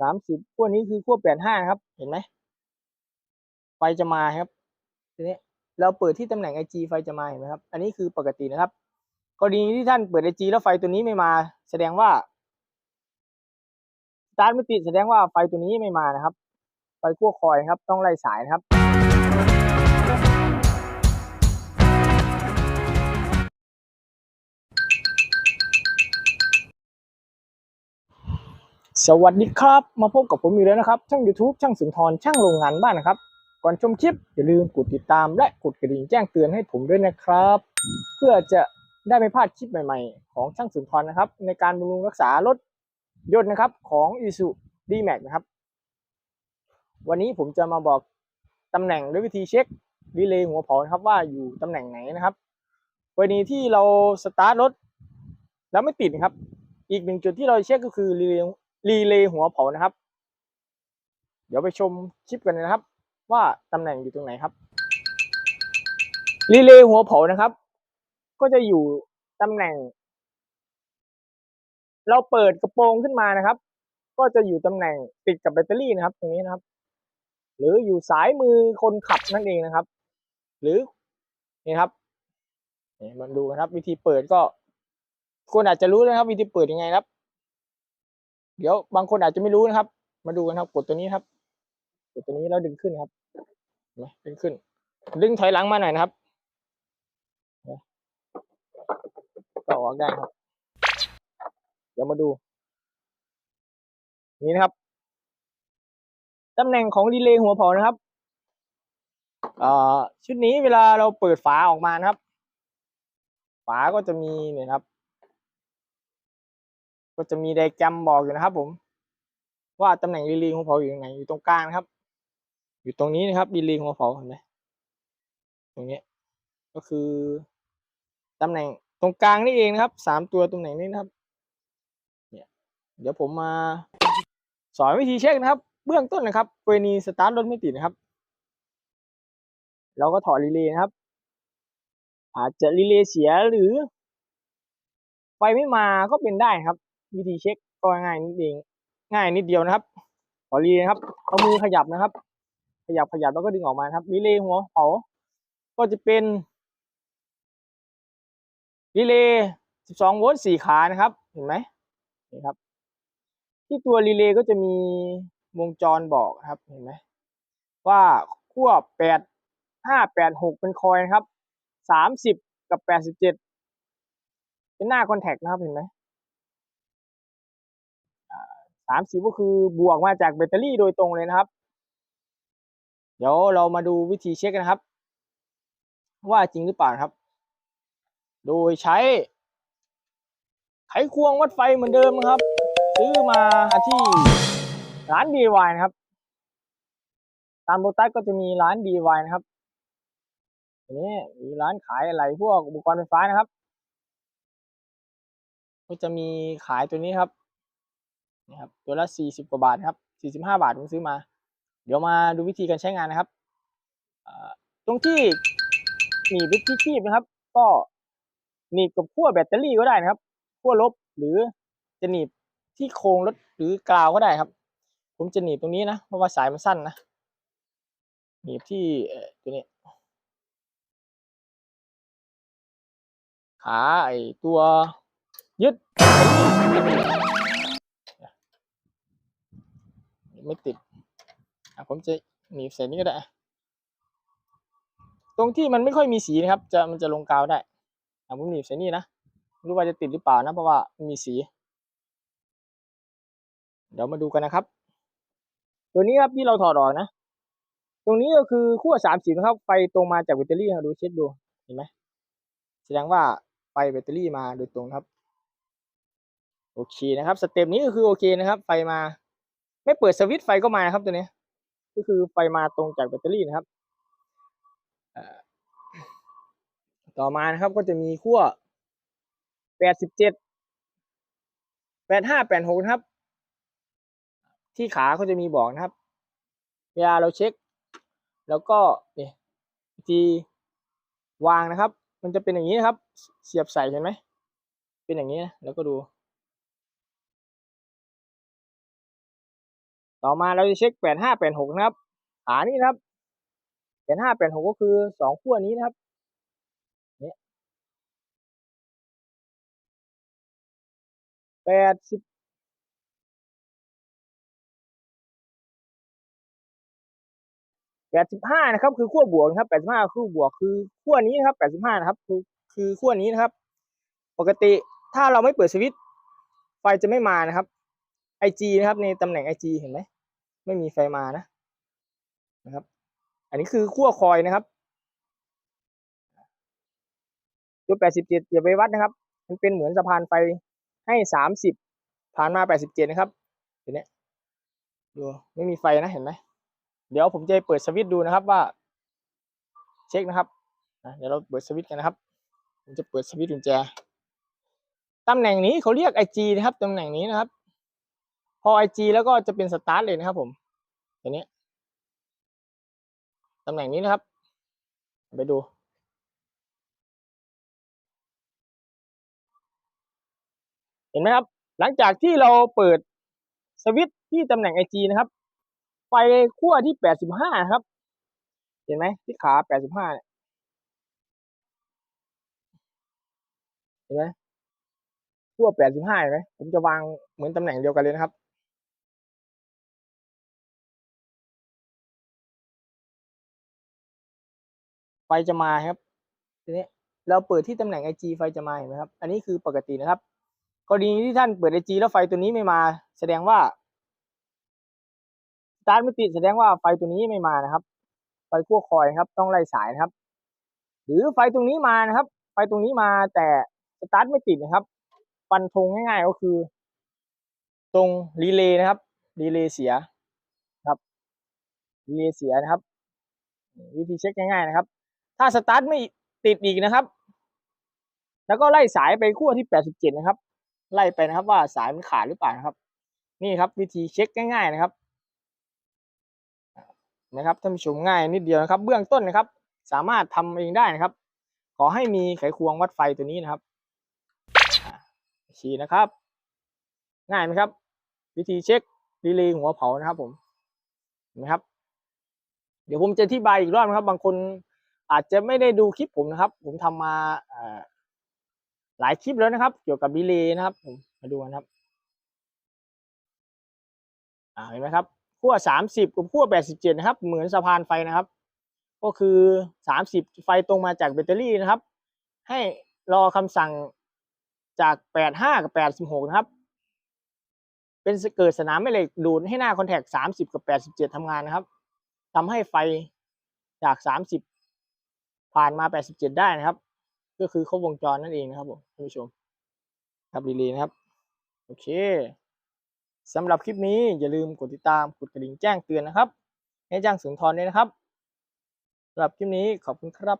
สามสิบขั้วนี้คือขั้วแปดห้าครับ เห็นไหมไฟจะมาครับทีนี้เราเปิดที่ตำแหน่ง IG ไฟจะมาเห็นไหมครับ อันนี้คือปกตินะครับ กรณีที่ท่านเปิด IG แล้วไฟตัวนี้ไม่มา แสดงว่าสตาร์ทไม่ติดแสดงว่าไฟตัวนี้ไม่มานะครับ ไฟขั้วคอยครับ ต้องไล่สายนะครับ สวัสดีครับ มาพบกับผมอีกแล้วนะครับ ช่าง YouTube ช่างสุนทรช่างโรงงานบ้านนะครับ ก่อนชมคลิปอย่าลืมกดติดตามและกดกระดิ่งแจ้งเตือนให้ผมด้วยนะครับ เพื่อจะได้ไม่พลาดคลิปใหม่ๆ ของช่างสุนทรนะครับ ในการบำรุงรักษารถยนต์นะครับของ i s u d m a x นะครับ วันนี้ผมจะมาบอกตำแหน่งด้วยวิธีเช็ครีเลย์หัวเผานะครับว่าอยู่ตำแหน่งไหนนะครับกรณีที่เราสตาร์ทรถแล้วไม่ติดนะครับ อีกหนึ่งจุดที่เราเช็คก็คือรีเลย์ รีเลย์หัวเผานะครับ เดี๋ยวไปชมคลิปกันนะครับ ว่าตำแหน่งอยู่ตรงไหนครับรีเลย์หัวเผานะครับ ก็จะอยู่ตำแหน่ง เราเปิดกระโปรงขึ้นมานะครับ ก็จะอยู่ตำแหน่งติดกับแบตเตอรี่นะครับ ตรงนี้นะครับ หรืออยู่สายมือคนขับนั่นเองนะครับ หรือนี่ครับนี่มาดูนะครับ วิธีเปิดก็คนอาจจะรู้นะครับ วิธีเปิดยังไงครับ เดี๋ยวบางคนอาจจะไม่รู้นะครับ มาดูกันครับ กดตัวนี้ครับ กดตัวนี้แล้วดึงขึ้นครับนไหมดึงขึ้น ดึงถอยหลังมาหน่อยนะครับนะก็ออกได้ครับ เดี๋ยวมาดู นี่นะครับตำแหน่งของรีเลย์หัวเผานะครับอ่อชุดนี้เวลาเราเปิดฝาออกมานะครับ ฝาก็จะมีเนี่ยครับ ก็จะมีไดแกรมบอกอยู่นะครับ ผม ว่าตำแหน่งรีเลย์หัวเผาอยู่ตรงไหนอยู่ตรงกลางครับ อยู่ตรงนี้นะครับรีเลย์หัวเผาเห็นไหมตรงนี้ก็คือตำแหน่งตรงกลางนี่เองนะครับสามตัวตรงไหน่งนี่นะครับ เนี่ยเดี๋ยวผมมาสอนวิธีเช็คนะครับ เบื้องต้นนะครับกรณีสตาร์ทรถไม่ติดนะครับ เราก็ถอดรีเลย์นะครับ อาจจะรีเลย์เสียหรือไฟไม่มาก็เป็นได้ครับ วิธีเช็คก็ง่ายนิดเองง่ายนิดเดียวนะครับ ขอรีนะครับ เอามือขยับนะครับ ขยับขยับแล้วก็ดึงออกมาครับรีเลย์หัวเผาก็จะเป็นรีเลย์12 โวลต์สี่ขานะครับ เห็นไหมนี่ครับ ที่ตัวรีเลย์ก็จะมีวงจรบอกนะครับ เห็นไหมว่าขั้วแปดห้าแปดหกเป็นคอยนะครับสามสิบกับแปดสิบเจ็ดเป็นหน้าคอนแทคนะครับ เห็นไหม สามสิบก็คือบวกมาจากแบตเตอรี่โดยตรงเลยนะครับ เดี๋ยวเรามาดูวิธีเช็คกันนะครับ ว่าจริงหรือเปล่าครับ โดยใช้ ไขควงวัดไฟเหมือนเดิมนะครับ ซื้อมาที่ร้าน DIY นะครับ ตามโบตัสก็จะมีร้าน DIY นะครับอันนี้มีร้านขายอะไรพวกอุปกรณ์ไฟฟ้านะครับ ก็จะมีขายตัวนี้ครับ นี่ครับตัวละสี่สิบกว่าบาทครับสี่สิบาทผมซื้อมา เดี๋ยวมาดูวิธีการใช้งานนะครับตรงที่หนีบวิธีคีบนะครับ ก็หนีบกับขั้วแบตเตอรี่ก็ได้นะครับขั้วลบหรือจะหนีบที่โครงรถหรือกาวก็ได้ครับ ผมจะหนีบตรงนี้นะเพราะว่าสายมันสั้นนะหนีบที่ตัวนี้ขาไอตัวยึด ไม่ติดอะผมจะหนีบใส่นี้ก็ได้ ตรงที่มันไม่ค่อยมีสีนะครับ จะมันจะลงกาวได้อะผมหนีบใส่นี่นะรู้ว่าจะติดหรือเปล่านะเพราะว่ามีสี เดี๋ยวมาดูกันนะครับ ตัวนี้ครับที่เราถอดออกนะ ตรงนี้ก็คือขั้วสามสิบนะครับไฟตรงมาจากแบตเตอรี่ครับดูเช็คดูเห็นไหมแสดงว่าไฟแบตเตอรี่มาโดยตรงครับ โอเคนะครับ สเต็ปนี้ก็คือโอเคนะครับ ไฟมา ไม่เปิดสวิตช์ไฟก็มาครับตัวนี้ ก็คือไฟมาตรงจากแบตเตอรี่นะครับต่อมานะครับก็จะมีขั้วแปดสิบเจ็ดแปดห้าแปดหกครับ ที่ขาเขาจะมีบอกนะครับ เวลาเราเช็ค แล้วก็นี่วิธีวางนะครับ มันจะเป็นอย่างนี้นะครับ เสียบใส่เห็นไหม เป็นอย่างนี้นะแล้วก็ดู ต่อมาเราจะเช็คแปดห้าแปดหกนะครับขานี้นะครับแปดห้าแปดหกก็คือสองขั้วนี้นะครับเนี่ยแปดสิบแปดสิบห้านะครับ คือขั้วบวกนะครับแปดสิบห้าคือบวกคือขั้วนี้นะครับแปดสิบห้านะครับ คือคือขั้วนี้นะครับ ปกติถ้าเราไม่เปิดสวิตช์ไฟจะไม่มานะครับ IG นะครับในตำแหน่ง IG เห็นไหมไม่มีไฟมานะนะครับ อันนี้คือขั้วคอยนะครับตัว87อย่าไปวัดนะครับ มันเป็นเหมือนสะพานไฟให้30ผ่านมา87นะครับเห็นไหมดูไม่มีไฟนะเห็นไหมเดี๋ยวผมจะเปิดสวิตช์ดูนะครับว่า เช็คนะครับเดี๋ยวเราเปิดสวิตช์กันนะครับ ผมจะเปิดสวิตช์กุญแจตำแหน่งนี้เขาเรียก IG นะครับตำแหน่งนี้นะครับ พอ IG แล้วก็จะเป็นสตาร์ทเลยนะครับผมตัวนี้ตำแหน่งนี้นะครับ ไปดู เห็นไหมครับ หลังจากที่เราเปิดสวิตช์ที่ตำแหน่ง IG นะครับ ไฟขั้วที่ 85 ครับ เห็นไหมที่ขา 85เนี่ยเห็นไหมขั้ว 85เห็นไหมผมจะวางเหมือนตำแหน่งเดียวกันเลยนะครับ ไฟจะมาครับทีนี้เราเปิดที่ตำแหน่ง IG ไฟจะมาเห็นไหมครับ อันนี้คือปกตินะครับ กรณีที่ท่านเปิด IG แล้วไฟตัวนี้ไม่มา แสดงว่าสตาร์ทไม่ติดแสดงว่าไฟตัวนี้ไม่มานะครับ ไฟขั้วคอยครับ ต้องไล่สายนะครับ หรือไฟตรงนี้มานะครับ ไฟตรงนี้มาแต่สตาร์ทไม่ติดนะครับ ฟันธงง่ายๆก็คือ ตรงรีเลย์นะครับรีเลย์เสียครับรีเลย์เสียนะครับ วิธีเช็คง่ายๆนะครับ ถ้าสตาร์ทไม่ติดอีกนะครับ แล้วก็ไล่สายไปขั้วที่87นะครับ ไล่ไปนะครับว่าสายมันขาดหรือเปล่านะครับ นี่ครับวิธีเช็คง่ายๆนะครับนะครับท่านผู้ชมง่ายนิดเดียวนะครับ เบื้องต้นนะครับ สามารถทำเองได้นะครับ ขอให้มีไขควงวัดไฟตัวนี้นะครับชี้นะครับ ง่ายไหมครับ วิธีเช็ครีเลย์หัวเผานะครับผมเห็นไหมครับ เดี๋ยวผมจะอธิบายอีกรอบนะครับ บางคน อาจจะไม่ได้ดูคลิปผมนะครับ ผมทำมาหลายคลิปแล้วนะครับ เกี่ยวกับรีเลย์นะครับผมมาดูกันครับเห็นไหมครับขั้วสามสิบกับขั้วแปดสิบเจ็ดนะครับ เหมือนสะพานไฟนะครับ ก็คือสามสิบไฟตรงมาจากแบตเตอรี่นะครับ ให้รอคำสั่งจากแปดห้ากับแปดสิบหกนะครับ เป็นเกิดสนามแม่เหล็กดูดให้หน้าคอนแทคสามสิบกับแปดสิบเจ็ดทำงานนะครับทำให้ไฟจากสามสิบ ผ่านมา 87 ได้นะครับ ก็คือครบวงจรนั่นเองนะครับผมท่านผู้ชมครับรีลีนะครับ โอเคสำหรับคลิปนี้อย่าลืมกดติดตามกดกระดิ่งแจ้งเตือนนะครับ ให้แจ้งสุนทรด้วยนะครับสำหรับคลิปนี้ขอบคุณครับ